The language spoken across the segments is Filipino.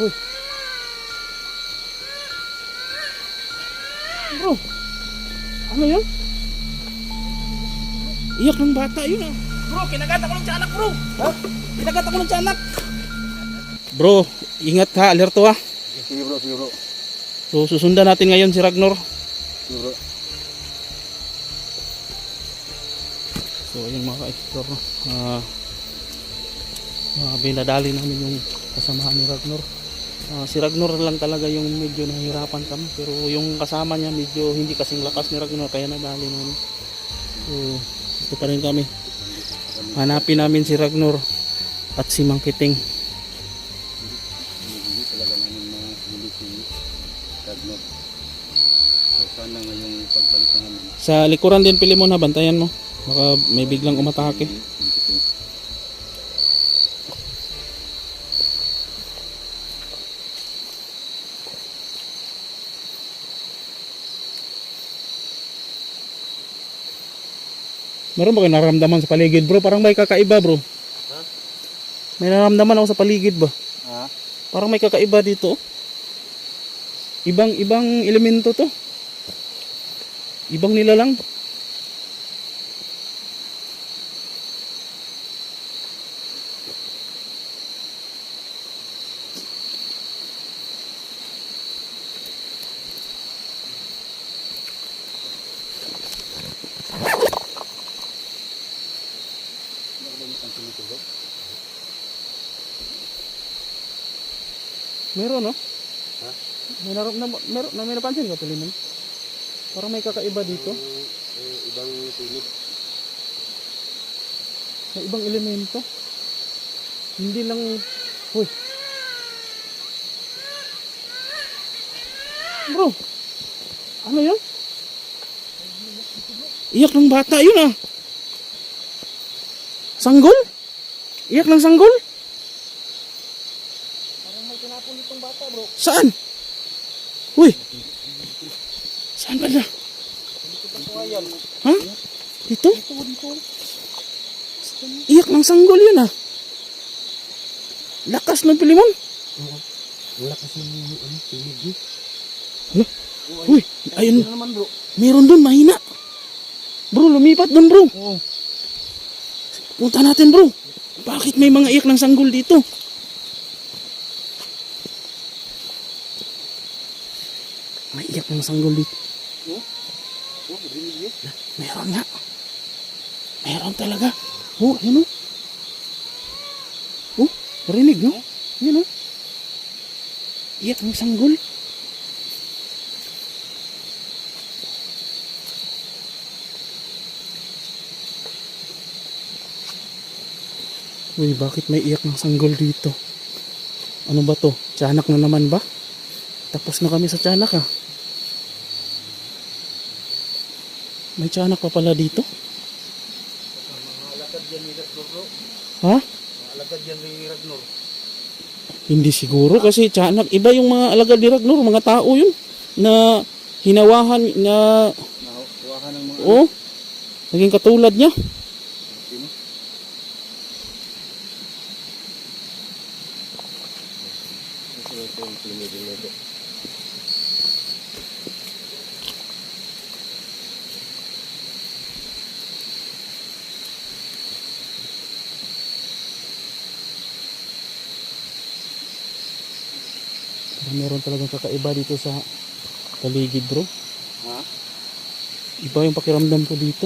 Uy. Bro. Ano yun? Iyak ng bata yun ah. Bro, kinagat ako ng tiyanak bro. Ha? Kinagat ako ng tiyanak. Bro, ingat ha, alerto ha. Sige bro, sige bro. So susundan natin ngayon si Ragnor. Sige bro. So ayun mga ka-explore. Ah, uh, binadali namin yung kasamahan ni Ragnor. Ah, si Ragnor lang talaga yung medyo nahihirapan kami pero yung kasama niya medyo hindi kasing lakas ni Ragnor kaya nadali namin. So ito pa rin kami. Hanapin namin si Ragnor at si Mang Kiting. Hindi talaga namin mahuli si Ragnar. So sana ngayong pagbalik na namin. Sa likuran din Pilimon ha, bantayan mo. Baka may biglang umatake. Meron ba kayo nararamdaman sa paligid bro? Parang may kakaiba bro. May nararamdaman ako sa paligid ba? Ha? Parang may kakaiba dito. Ibang ibang elemento to. Ibang nilalang. Meron no? Ha? May naram na, meron, na may napansin ka Piliman? Parang may kakaiba dito. Eh, ibang tinig. May ibang elemento. Hindi lang... Uy. Bro. Ano yun? Iyak ng bata yun ah. Sanggol? Iyak ng sanggol? Parang may tinapon itong bata bro. Saan? Uy. Saan ba na? Ha? Dito? Dito, dito. Iyak ng sanggol yun ah. Lakas ng pilimon. Wala kasi yung ano, tinig eh. Hala. Uy, ayun. Meron doon, mahina. Bro, lumipat doon bro. Oo. Punta natin bro. Bakit may mga iyak ng sanggol dito? May iyak ng sanggol dito. Meron nga. Meron talaga. Oh, yun oh. Oh, narinig no? Yun oh. Iyak ng sanggol. Uy, bakit may iyak ng sanggol dito? Ano ba to? Tiyanak na naman ba? Tapos na kami sa tiyanak ah. May tiyanak pa pala dito? Alagad yan ni Ragnar bro. Ha? Alagad yan ni Ragnar. Hindi siguro kasi tiyanak. Iba yung mga alagad ni Ragnar, mga tao yun. Na hinawahan, na, Nakuhaan ng mga oh, naging katulad niya. Sino? Ito ito yung pinigil nito. Parang meron talagang kakaiba dito sa paligid bro. Ha? Iba yung pakiramdam ko dito.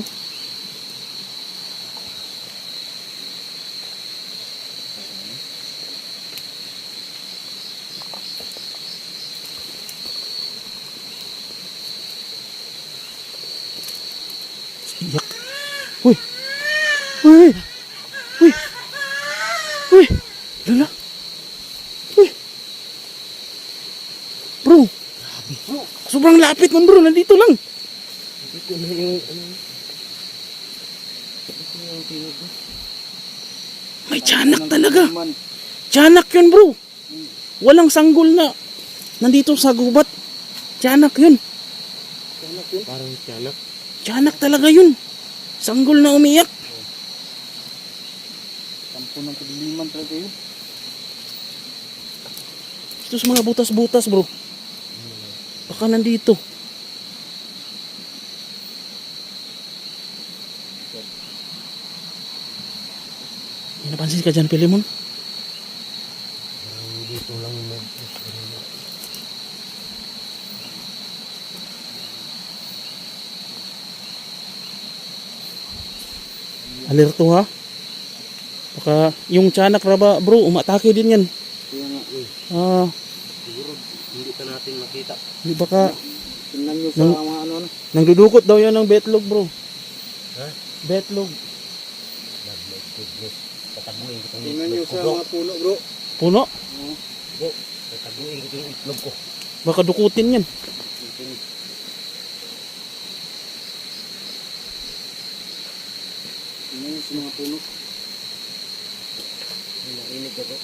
Iyak. Uy! Uy! Uy! Uy! Lala! Uy! Bro! Sobrang lapit man bro, nandito lang. Ito na yung ano. Ito yung tinig. May tiyanak talaga. Tiyanak yun bro. Walang sanggol na. Nandito sa gubat. Tiyanak yun. Tiyanak yun? Parang tiyanak. Tiyanak talaga yun. Sanggol na umiyak. Kampo ng kadiliman talaga yun. Ito sa mga butas-butas, bro. Baka nandito. May napansin ka dyan, Pilimon? Dito lang mo. Alerto ha. Baka yung tiyanak raba, bro, umatake din yan. Eh. Ah, hindi ka natin makita. di baka Tingnan nyo sa Nang- mga ano. nangdudukot daw yan ng betlog, bro. Ha? Betlog. Tataguin ko itong Tingnan nyo sa bro. mga puno bro. Puno. Bro, tataguin ko itong itlog ko. Baka dukutin yan. Tingnan nyo sa mga puno. Nainig ako.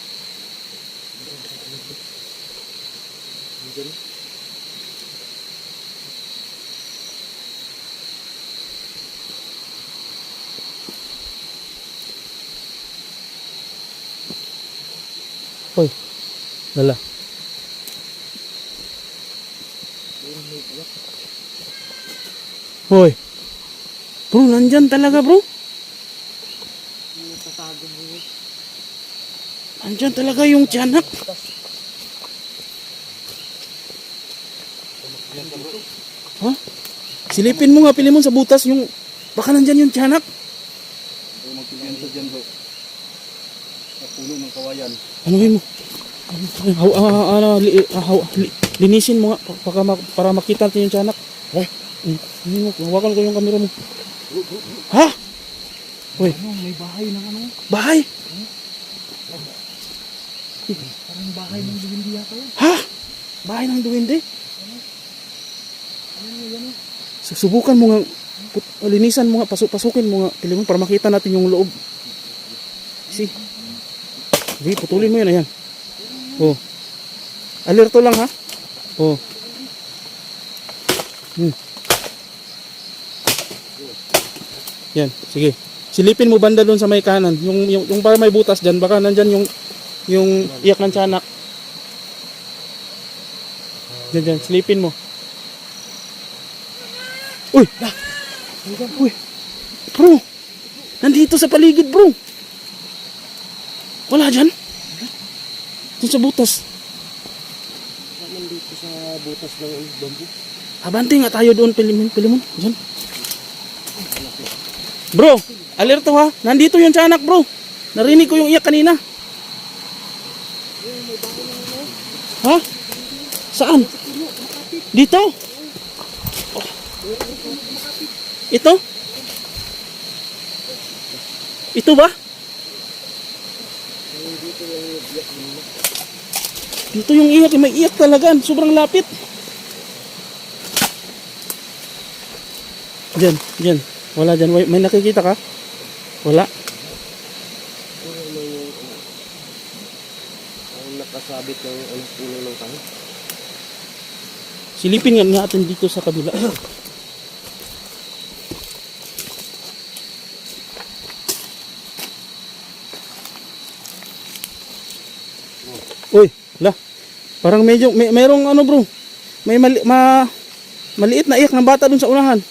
Hoy. Dala. Hoy. Bro, nandyan talaga, bro. Nandyan talaga yung tiyanak. Ha? Silipin mo nga, pili mo sa butas yung... Baka nandyan yung tiyanak. Magpilihan sa dyan bro. Sa puno ng kawayan. Anuhin mo. Ano, haw, ah, ano, li, ah, haw, li- linisin mo nga pa- para, para makita natin yung tiyanak. Eh? Ano mo, hawakan ko yung kamera mo. Ha? Uy, Ano, may bahay ng ano? bahay? Parang bahay ng hindi yata yun. Ha? Bahay ng duwende? Susubukan mo nga, linisan mo nga, pasuk pasukin mo nga, pili mo para makita natin yung loob. Si. Sige, putulin mo yun, ayan. Oh. Alerto lang ha. Oh. Hmm. Yan, sige. Silipin mo banda doon sa may kanan. Yung, yung, yung para may butas dyan, baka nandyan yung, yung iyak ng tiyanak. Diyan, diyan. Silipin mo. Uy! Uy! Bro! Nandito sa paligid, bro! Wala dyan? Doon sa butas. Nandito sa butas ng bambu. Abante nga tayo doon, Pilimon. Pilimon, dyan. Bro! Alerto ha! Nandito yung tiyanak, bro! Narinig ko yung iyak kanina. Ha? Saan? Dito? Ito? Ito ba? Dito yung iyak, may iyak talaga, sobrang lapit. Diyan, diyan. Wala diyan. May, nakikita ka? Wala. Nakasabit ng ano, puno ng kahoy. Silipin nga natin dito sa kabila. Uy, la. Parang medyo may merong ano bro. May mali, ma maliit na iyak ng bata dun sa unahan.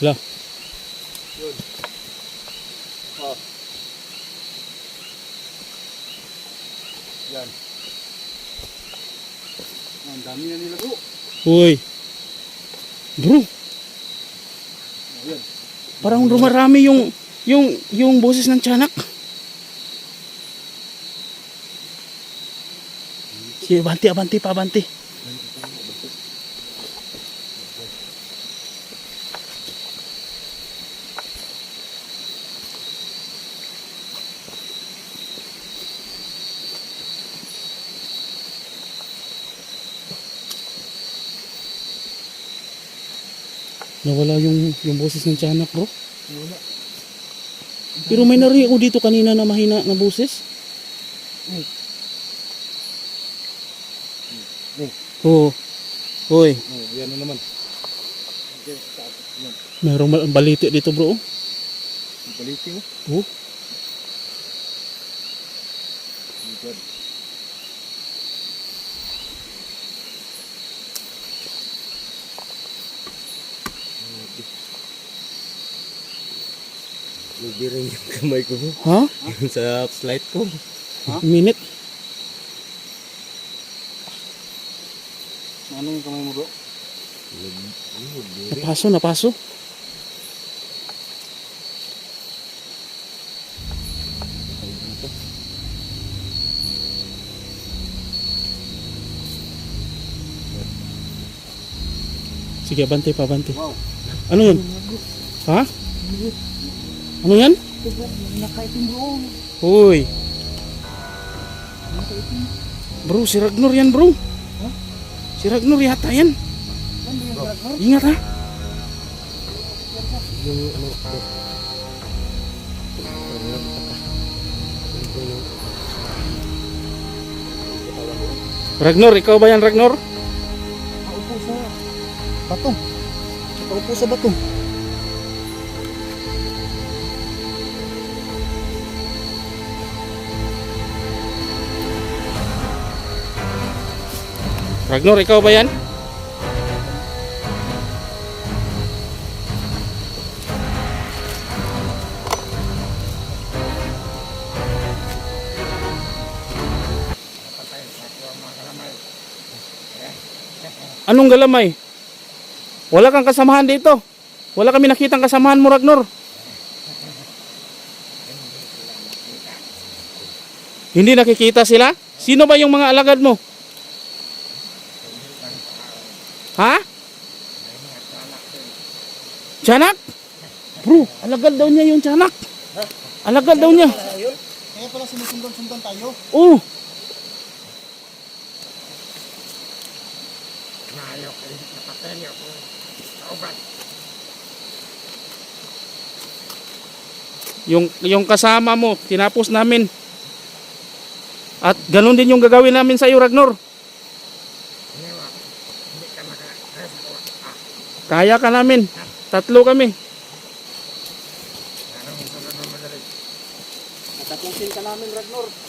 La. Yan. Ah, Ang dami na nila bro. Uy. Bro. Parang rumarami yung yung yung boses ng tiyanak. Sige, abanti, abanti pa, abanti. Nawala yung yung boses ng tiyanak, bro. Wala. Pero may narinig ako dito kanina na mahina na boses. Oo. Hoy. Oh, yan na naman. Mal- baliti dito bro. oh. Baliti mo. Oh. God. Nagbiring yung kamay ko. Ha? Yung sa slide ko. Minute. Ano yung kamay mo bro? Napaso, napaso. Sige, bante pa, bante. Wow. Ano yun? Ha? Ano yan? Nakaitim bro. Uy. Bro, si Ragnar yan bro. Si Ragnar yata yan. Yung Ragnar? Ingat ha. Yung ano ko. Ragnar, ikaw ba yan Ragnar? Nakaupo sa bato. Nakaupo sa bato. Ragnar, ikaw ba yan? Anong galamay? Wala kang kasamahan dito. Wala kami nakitang kasamahan mo, Ragnar. Hindi nakikita sila? Sino ba yung mga alagad mo? Ha? Tiyanak? Bro, alagad daw niya yung tiyanak. Alagad daw niya. Kaya pala sinusundan-sundan tayo. Oh. Yung yung kasama mo, tinapos namin. At ganun din yung gagawin namin sa iyo, Ragnar. Kaya ka namin. Tatlo kami. Natapusin ka namin, Ragnar.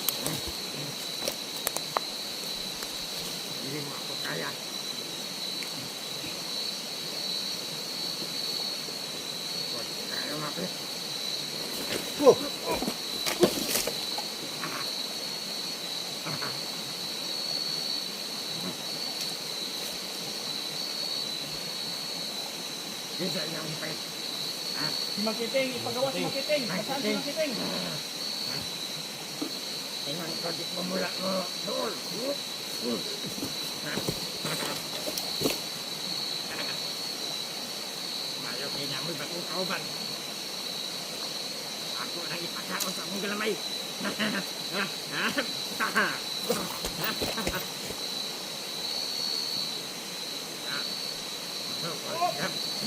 Si Makiting, ipagawa si Makiting. Saan si Makiting? Tingnan ko di pumula mo, Dol. Mayo kay namoy batong kauban. Ako nang ipakaon sa mong galamay.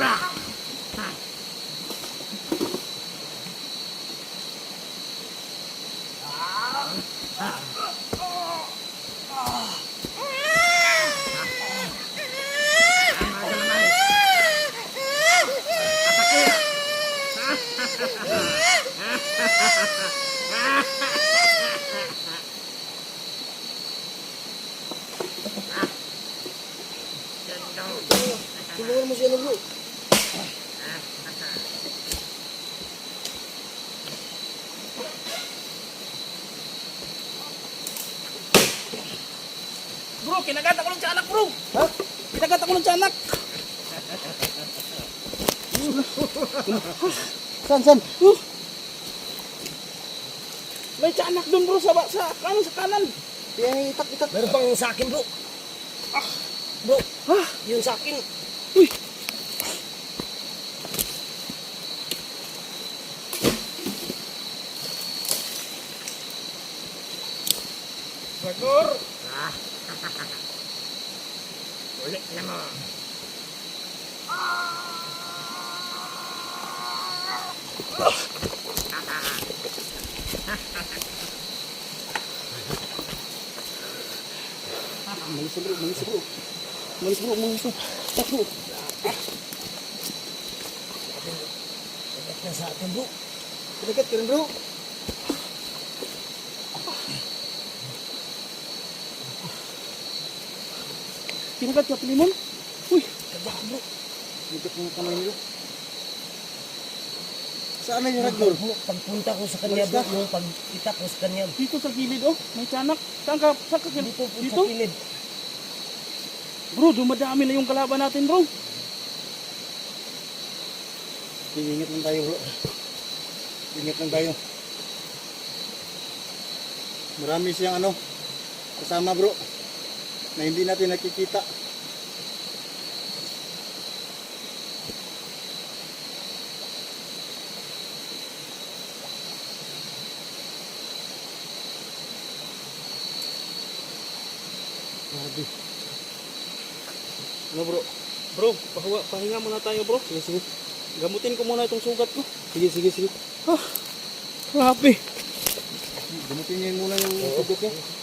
Bah! Tulungan mo siya ng bro. Bro, kinagat ako ng tiyanak, bro. Ha? Kinagat ako ng tiyanak. San, san? Uh. May tiyanak doon, bro, sa, sa kanan, sa kanan. Kaya itak, itak. Meron pang sa akin, bro. Ah, bro. Ah. Yun sa akin. Uy. Ragnar! Ah. Ulit na mo. Malis bro, malis bro. Malis bro, malis bro. Tak bro. na sa akin bro. Pinagat ka rin bro. Kinagat ka, Pilimon? Uy, Kagak bro. Pinagat mo kamay. Saan na yung? Bro, pagpunta ko sa kanya bro, yung pagkita ko sa kanya. dito sa gilid oh, may tiyanak. Saan ka? Saan ka? Dito po Dito? sa kilid. Bro, dumadami na yung kalaban natin bro. Ingat lang tayo bro. Ingat lang tayo. Marami siyang ano, kasama bro, na hindi natin nakikita. Grabe. Ano bro? Bro, pahuwa, pahinga muna tayo bro. Sige, sige. Gamutin ko muna itong sugat ko. Sige, sige, sige. Ah, grabe. Gamutin niyo muna yung sugat niya.